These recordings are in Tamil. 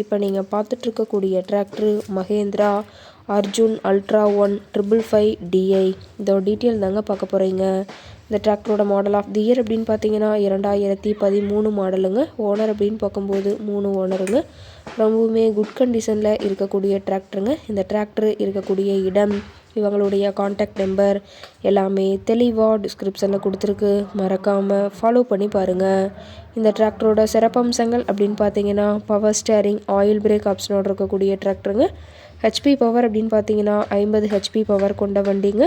இப்போ நீங்கள் பார்த்துட்ருக்கக்கூடிய tractor Mahindra Arjun ultra one triple five DI இதோட டீட்டெயில் தாங்க பார்க்க போகிறீங்க இந்த டிராக்டரோட மாடல் ஆஃப் தி இயர் அப்படின்னு பார்த்தீங்கன்னா இரண்டாயிரத்தி பதிமூணு மாடலுங்க. ஓனர் அப்படின்னு பார்க்கும்போது மூணு ஓனருங்க. ரொம்பவுமே குட் கண்டிஷனில் இருக்கக்கூடிய டிராக்டருங்க. இந்த டிராக்டர் இருக்கக்கூடிய இடம் இவங்களுடைய காண்டாக்ட் நம்பர் எல்லாமே தெளிவாக டிஸ்கிரிப்ஷனில் கொடுத்துருக்கு. மறக்காமல் ஃபாலோ பண்ணி பாருங்கள் இந்த டிராக்டரோட சிறப்பம்சங்கள் அப்படின்னு பார்த்தீங்கன்னா பவர் ஸ்டேரிங் ஆயில் பிரேக் ஆப்ஷனோடு இருக்கக்கூடிய டிராக்டருங்க ஹெச்பி பவர் அப்படின்னு பார்த்தீங்கன்னா ஐம்பது ஹெச்பி பவர் கொண்ட வண்டிங்க.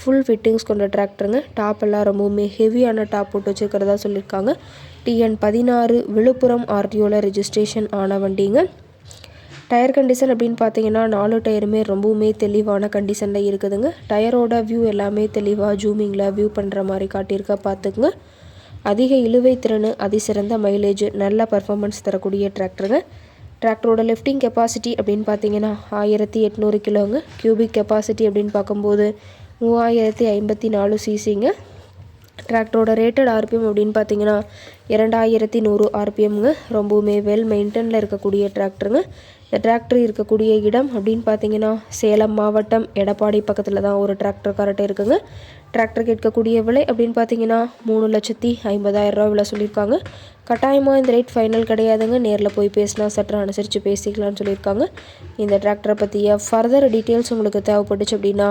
ஃபுல் ஃபிட்டிங்ஸ் கொண்ட டிராக்டருங்க டாப் எல்லாம் ரொம்பவுமே ஹெவியான டாப் போட்டு வச்சுருக்கிறதா சொல்லியிருக்காங்க. டிஎன் பதினாறு விழுப்புரம் ஆர்டிஓவில் ரெஜிஸ்ட்ரேஷன் ஆன வண்டிங்க. டயர் கண்டிஷன் அப்படின்னு பார்த்தீங்கன்னா நாலு டயருமே ரொம்பவுமே தெளிவான கண்டிஷனில் இருக்குதுங்க. டயரோட வியூ எல்லாமே தெளிவாக ஜூமிங்கில் வியூ பண்ணுற மாதிரி காட்டியிருக்கா பார்த்துக்குங்க அதிக இழுவை திறன் அதிசிறந்த மைலேஜ் நல்ல பர்ஃபார்மன்ஸ் தரக்கூடிய டிராக்டருங்க டிராக்டரோட லிஃப்டிங் கெப்பாசிட்டி அப்படின்னு பார்த்தீங்கன்னா ஆயிரத்தி எட்நூறு கிலோங்க. கியூபிக் கெப்பாசிட்டி அப்படின்னு பார்க்கும்போது மூவாயிரத்தி ஐம்பத்தி நாலு சிசிங்க. டிராக்டரோட ரேட்டட் ஆர்பிஎம் அப்படின்னு பார்த்தீங்கன்னா இரண்டாயிரத்தி நூறு ஆர்பிஎம்ங்க ரொம்பவுமே வெல் மெயின்டெனில் இருக்கக்கூடிய டிராக்டருங்க இந்த டிராக்டர் இருக்கக்கூடிய இடம் அப்படின்னு பார்த்தீங்கன்னா சேலம் மாவட்டம் எடப்பாடி பக்கத்தில் தான் ஒரு டிராக்டர் கரெக்டாக இருக்குங்க. டிராக்டர் கேட்கக்கூடிய விலை அப்படின்னு பார்த்தீங்கன்னா மூணு லட்சத்தி ஐம்பதாயிரரூவா விலை சொல்லியிருக்காங்க. கட்டாயமாக இந்த ரேட் ஃபைனல் கிடையாதுங்க. நேரில் போய் பேசினா சற்று அனுசரித்து பேசிக்கலாம்னு சொல்லியிருக்காங்க. இந்த டிராக்டரை பற்றிய ஃபர்தர் டீட்டெயில்ஸ் உங்களுக்கு தேவைப்பட்டுச்சு அப்படின்னா